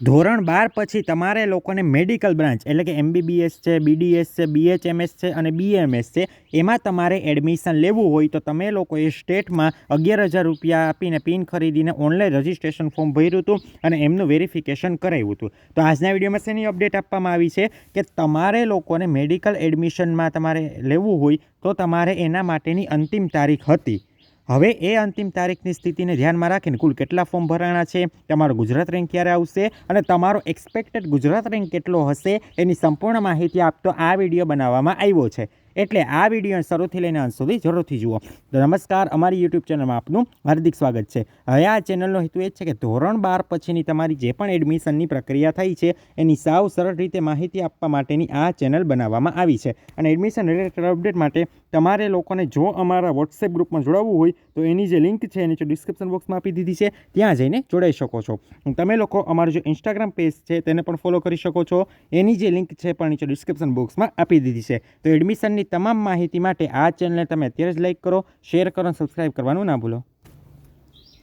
ધોરણ બાર પછી તમારે લોકોને મેડિકલ બ્રાન્ચ, એટલે કે એમબીબીએસ છે, બીડીએસ છે, બીએચએમએસ છે અને બીએમએસ છે, એમાં તમારે એડમિશન લેવું હોય તો તમે લોકોએ સ્ટેટમાં અગિયાર હજાર રૂપિયા આપીને પિન ખરીદીને ઓનલાઈન રજિસ્ટ્રેશન ફોર્મ ભર્યું હતું અને એમનું વેરિફિકેશન કરાવ્યું હતું. તો આજના વિડીયોમાં શેની અપડેટ આપવામાં આવી છે? કે તમારે લોકોને મેડિકલ એડમિશનમાં તમારે લેવું હોય તો તમારે એના માટેની અંતિમ તારીખ હતી. હવે એ અંતિમ તારીખની સ્થિતિને ધ્યાનમાં રાખીને કુલ કેટલા ફોર્મ ભરાણા છે, તમારો ગુજરાત રેન્ક ક્યારે આવશે અને તમારો એક્સપેક્ટેડ ગુજરાત રેન્ક કેટલો હશે, એની સંપૂર્ણ માહિતી આપતો આ વીડિયો બનાવવામાં આવ્યો છે. એટલે આ વીડિયો શરૂથી લઈને અંત સુધી જરૂરથી જુઓ. તો નમસ્કાર, અમારી યુટ્યુબ ચેનલમાં આપનું હાર્દિક સ્વાગત છે. હવે આ ચેનલનો હેતુ એ છે કે ધોરણ બાર પછીની તમારી જે પણ એડમિશનની પ્રક્રિયા થઈ છે, એની સાવ સરળ રીતે માહિતી આપવા માટેની આ ચેનલ બનાવવામાં આવી છે. અને એડમિશન રિલેટેડ અપડેટ માટે તમારે લોકોને જો અમારા વોટ્સએપ ગ્રુપમાં જોડાવવું હોય, તો એની જે લિંક છે નીચે ડિસ્ક્રિપ્શન બોક્સમાં આપી દીધી છે, ત્યાં જઈને જોડાઈ શકો છો. તમે લોકો અમારું જે ઇન્સ્ટાગ્રામ પેજ છે, તેને પણ ફોલો કરી શકો છો. એની જે લિંક છે પણ નીચે ડિસ્ક્રિપ્શન બોક્સમાં આપી દીધી છે. તો એડમિશનની તમામ માહિતી માટે આ ચેનલને તમે અત્યારે જ લાઈક કરો, શેર કરો અને સબસ્ક્રાઈબ કરવાનું ના ભૂલો.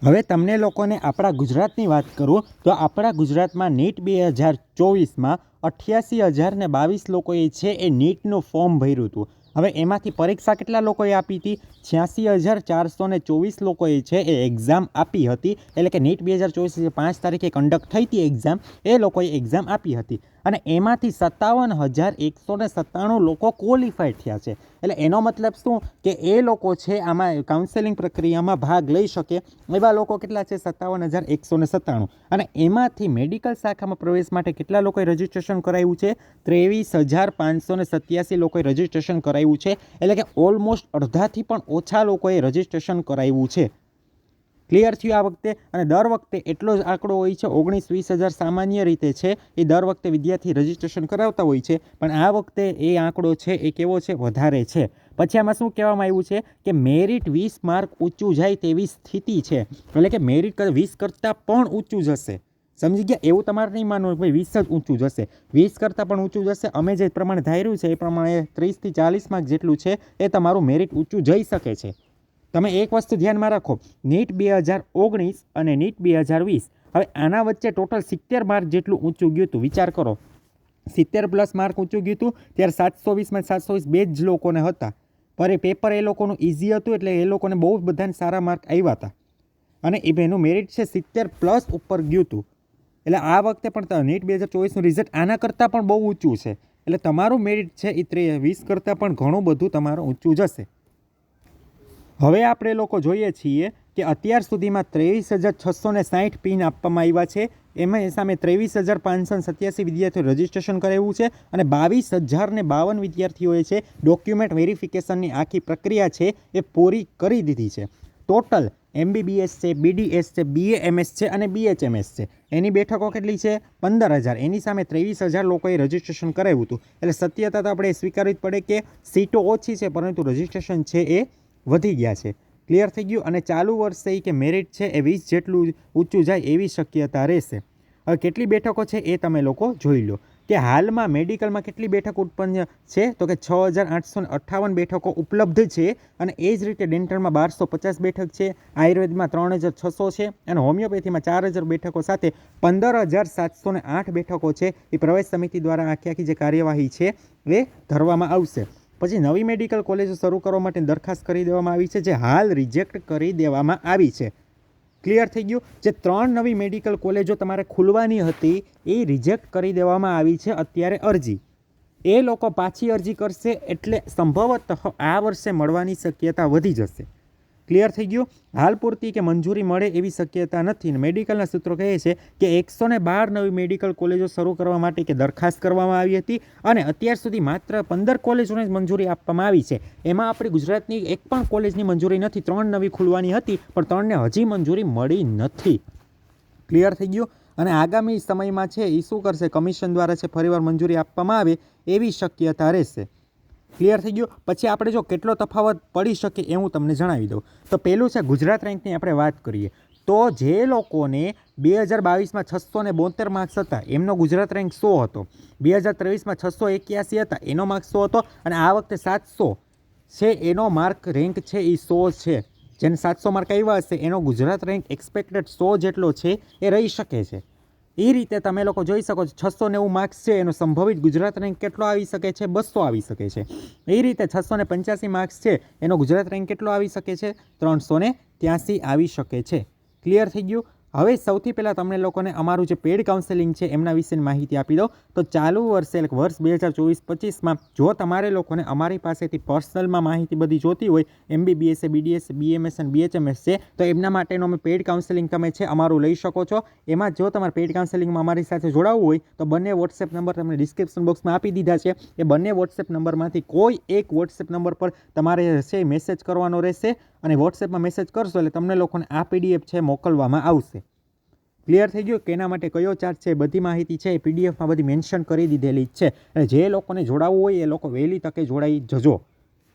હવે તમને લોકોને આપણા ગુજરાતની વાત કરું, તો આપણા ગુજરાતમાં નીટ બે હજાર ચોવીસમાં અઠ્યાસી હજાર ને બાવીસ લોકોએ છે એ નીટનું ફોર્મ ભર્યું હતું. હવે એમાંથી પરીક્ષા કેટલા લોકોએ આપી હતી? છ્યાસી હજાર ચારસો ને ચોવીસ લોકોએ છે એ એક્ઝામ આપી હતી. એટલે કે નીટ બે હજાર ચોવીસ પાંચ તારીખે કન્ડક્ટ થઈ હતી એક્ઝામ એ લોકોએ એક્ઝામ આપી હતી. અને એમાંથી સત્તાવન હજાર એકસો ને સત્તાણું લોકો ક્વોલિફાઈડ થયા છે. એટલે એનો મતલબ શું? કે એ લોકો છે આમાં કાઉન્સેલિંગ પ્રક્રિયામાં ભાગ લઈ શકે. એવા લોકો કેટલા છે? સત્તાવન હજાર એકસો ને સત્તાણું. અને એમાંથી મેડિકલ શાખામાં પ્રવેશ માટે કેટલા લોકોએ રજિસ્ટ્રેશન કરાવ્યું છે? ત્રેવીસ હજાર પાંચસો ને સત્યાસી લોકોએ રજિસ્ટ્રેશન કરાવ્યું છે. એટલે કે ઓલમોસ્ટ અડધાથી પણ ઓછા લોકોએ રજિસ્ટ્રેશન કરાવ્યું છે. ક્લિયર થયું આ વખતે? અને દર વખતે એટલો જ આંકડો હોય છે, ઓગણીસ વીસ હજાર સામાન્ય રીતે છે, એ દર વખતે વિદ્યાર્થી રજિસ્ટ્રેશન કરાવતા હોય છે, પણ આ વખતે એ આંકડો છે, એ કેવો છે? વધારે છે. પછી આમાં શું કહેવામાં આવ્યું છે કે મેરિટ વીસ માર્ક ઊંચું જાય તેવી સ્થિતિ છે. એટલે કે મેરિટ વીસ કરતાં પણ ઊંચું જશે સમજી ગયા? એવું તમારે નહીં માનવું ભાઈ વીસ જ ઊંચું જશે વીસ કરતાં પણ ઊંચું જશે અમે જે પ્રમાણે ધાર્યું છે, એ પ્રમાણે ત્રીસથી ચાલીસ માર્ક જેટલું છે, એ તમારું મેરિટ ઊંચું જઈ શકે છે. તમે એક વસ્તુ ધ્યાનમાં રાખો, નીટ બે હજાર ઓગણીસ અને નીટ બે હજાર વીસ. હવે આના વચ્ચે ટોટલ સિત્તેર માર્ક જેટલું ઊંચું ગયું હતું, વિચાર કરો. સિત્તેર પ્લસ માર્ક ઊંચું ગયું હતું, ત્યારે સાતસો વીસમાં સાતસો વીસ બે જ લોકોને હતા. પર એ પેપર એ લોકોનું ઇઝી હતું, એટલે એ લોકોને બહુ બધાને સારા માર્ક આવ્યા હતા. અને એ એનું મેરિટ છે સિત્તેર પ્લસ ઉપર ગયું હતું. એટલે આ વખતે પણ નીટ બે હજાર ચોવીસનું રિઝલ્ટ આના કરતાં પણ બહુ ઊંચું છે. એટલે તમારું મેરિટ છે એ ત્રે, વીસ કરતાં પણ ઘણું બધું તમારું ઊંચું જશે. હવે આપણે લોકો જોઈએ છીએ કે અત્યાર સુધીમાં ત્રેવીસ હજાર છસો ને સાઠ પિન આપવામાં આવ્યા છે. એમાં સામે ત્રેવીસ હજાર પાંચસો સત્યાસી વિદ્યાર્થીઓ રજીસ્ટ્રેશન કરાવ્યું છે અને બાવીસ હજાર ને બાવન વિદ્યાર્થીઓએ છે ડોક્યુમેન્ટ વેરિફિકેશનની આખી પ્રક્રિયા છે એ પૂરી કરી દીધી છે. ટોટલ એમબીબીએસ છે, બીડીએસ છે બીએએમએસ છે અને બીએચએમએસ છે. એની બેઠકો કેટલી છે? પંદર હજાર એની સામે ત્રેવીસ હજાર લોકોએ રજિસ્ટ્રેશન કરાવ્યું હતું. એટલે સત્યતા તો આપણે સ્વીકારવી જ પડે કે સીટો ઓછી છે, પરંતુ રજિસ્ટ્રેશન છે એ વધી ગયા છે. ક્લિયર થઈ ગયું અને ચાલુ વર્ષે કે મેરિટ છે એ વીસ જેટલું ઊંચું જાય એવી શક્યતા રહેશે. હવે કેટલી બેઠકો છે એ તમે લોકો જોઈ લો. કે હાલમાં મેડિકલમાં કેટલી બેઠક ઉત્પન્ન છે? તો કે છ હજાર આઠસો અઠ્ઠાવન બેઠકો ઉપલબ્ધ છે અને એ જ રીતે ડેન્ટલમાં બારસો પચાસ બેઠક છે, આયુર્વેદમાં ત્રણ હજાર છસો છે અને હોમિયોપેથીમાં ચાર હજાર બેઠકો સાથે પંદર હજાર સાતસો ને આઠ બેઠકો છે. એ પ્રવેશ સમિતિ દ્વારા આખી આખી જે કાર્યવાહી છે એ ધરવામાં આવશે. પછી નવી મેડિકલ કોલેજો શરૂ કરવા માટે દરખાસ્ત કરી દેવામાં આવી છે, જે હાલ રિજેક્ટ કરી દેવામાં આવી છે. ક્લિયર થઈ ગયું? જે ત્રણ નવી મેડિકલ કોલેજો તમારે ખુલવાની હતી, એ રિજેક્ટ કરી દેવામાં આવી છે, અત્યારે અરજી. એ લોકો પાછી અરજી કરશે, એટલે સંભવતઃ આ વર્ષે મળવાની શક્યતા વધી જશે. ક્લિયર થઈ ગયું. હાલ પૂરતી કે મંજૂરી મળે એવી શક્યતા નથી. મેડિકલના સૂત્રો કહે છે કે એકસો ને બાર નવી મેડિકલ કોલેજો શરૂ કરવા માટે કે દરખાસ્ત કરવામાં આવી હતી અને અત્યાર સુધી માત્ર પંદર કોલેજોને જ મંજૂરી આપવામાં આવી છે. એમાં આપણી ગુજરાતની એક પણ કોલેજની મંજૂરી નથી. ત્રણ નવી ખુલવાની હતી, પણ ત્રણને હજી મંજૂરી મળી નથી. ક્લિયર થઈ ગયું? અને આગામી સમયમાં છે એ શું કરશે? કમિશન દ્વારા છે, ફરીવાર મંજૂરી આપવામાં આવે એવી શક્યતા રહેશે. ક્લિયર થઈ ગયું? પછી આપણે જો કેટલો તફાવત પડી શકે એ હું તમને જણાવી દઉં. તો પહેલું છે ગુજરાત રેન્કની આપણે વાત કરીએ. તો જે લોકોને બે હજાર બાવીસમાં છસો ને બોતેર માર્ક્સ હતા, એમનો ગુજરાત રેન્ક સો હતો. બે હજાર ત્રેવીસમાં છસો એક્યાસી હતા, એનો માર્ક સો હતો અને આ વખતે સાતસો છે, એનો માર્ક રેન્ક છે એ સો છે. જેને સાતસો માર્ક આવ્યા હશે, એનો ગુજરાત રેન્ક એક્સપેક્ટેડ સો જેટલો છે, એ રહી શકે છે. એ રીતે તમે લોકો જોઈ શકો છો, છસો નેવું માર્ક્સ છે, એનો સંભવિત ગુજરાત રેન્ક કેટલો આવી શકે છે? બસો આવી શકે છે. એ રીતે છસો ને પંચ્યાસી માર્ક્સ છે, એનો ગુજરાત રેન્ક કેટલો આવી શકે છે? ત્રણસો ત્યાંસી આવી શકે છે. ક્લિયર થઈ ગયું? હવે સૌથી પહેલાં તમને લોકોને અમારું જે પેડ કાઉન્સેલિંગ છે, એમના વિશેની માહિતી આપી દો તો ચાલુ વર્ષે વર્ષ બે હજાર ચોવીસ પચીસમાં જો તમારે લોકોને અમારી પાસેથી પર્સનલમાં માહિતી બધી જોતી હોય એમબીબીએસ બીડીએસ બીએમએસ અને બીએચએમએસ છે, તો એમના માટેનું અમે પેડ કાઉન્સેલિંગ તમે છે, અમારું લઈ શકો છો. એમાં જો તમારે પેડ કાઉન્સેલિંગમાં અમારી સાથે જોડાવવું હોય, તો બંને વોટ્સએપ નંબર તમને ડિસ્ક્રિપ્શન બોક્સમાં આપી દીધા છે. એ બંને વોટ્સએપ નંબરમાંથી કોઈ એક વોટ્સએપ નંબર પર તમારે છે મેસેજ કરવાનો રહેશે. અને વોટ્સએપમાં મેસેજ કરશો એટલે તમને લોકોને આ પીડીએફ છે મોકલવામાં આવશે. ક્લિયર થઈ ગયું કે એના માટે કયો ચાર્જ છે બધી માહિતી છે એ પીડીએફમાં બધી મેન્શન કરી દીધેલી જ છે. અને જે લોકોને જોડાવવું હોય એ લોકો વહેલી તકે જોડાઈ જજો.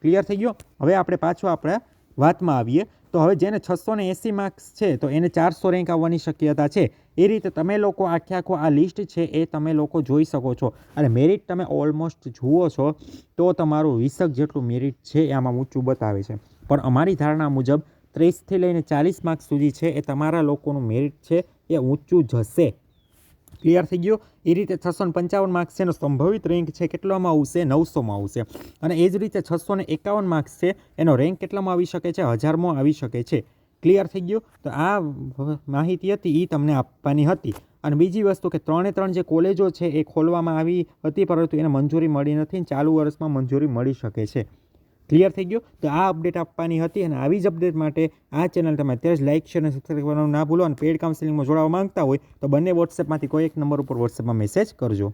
ક્લિયર થઈ ગયો? હવે આપણે પાછું આપણે વાતમાં આવીએ. તો હવે જેને છસો ને એંસી માર્ક્સ છે તો એને ચારસો રેન્ક આવવાની શક્યતા છે. એ રીતે તમે લોકો આખે આખો આ લિસ્ટ છે એ તમે લોકો જોઈ શકો છો. અને મેરિટ તમે ઓલમોસ્ટ જુઓ છો તો તમારું વીસક જેટલું મેરિટ છે એ આમાં ઊંચું બતાવે છે. પણ અમારી ધારણા મુજબ ત્રીસથી લઈને ચાલીસ માર્ક્સ સુધી છે એ તમારા લોકોનું મેરિટ છે, એ ઊંચું જશે. ક્લિયર થઈ ગયું? એ રીતે છસો પંચાવન માર્ક્સ છે, એનો સંભવિત રેન્ક છે કેટલામાં આવશે? નવસોમાં આવશે. અને એ જ રીતે છસો ને એકાવન માર્ક્સ છે, એનો રેન્ક કેટલામાં આવી શકે છે? હજારમાં આવી શકે છે. ક્લિયર થઈ ગયું? તો આ માહિતી હતી એ તમને આપવાની હતી. અને બીજી વસ્તુ કે ત્રણે ત્રણ જે કોલેજો છે એ ખોલવામાં આવી હતી, પરંતુ એને મંજૂરી મળી નથી ચાલુ વર્ષમાં મંજૂરી મળી શકે છે. ક્લિયર થઈ ગયું? તો આ અપડેટ આપવાની હતી અને આવી જ અપડેટ માટે આ ચેનલ તમે અત્યારે જ લાઇક શેર અને સબસ્ક્રાઈબ કરવાનું ના ભૂલો અને પેડ કાઉન્સિલિંગમાં જોડાવા માંગતા હોય તો બંને વોટ્સએપમાંથી કોઈ એક નંબર ઉપર વોટ્સએપમાં મેસેજ કરજો.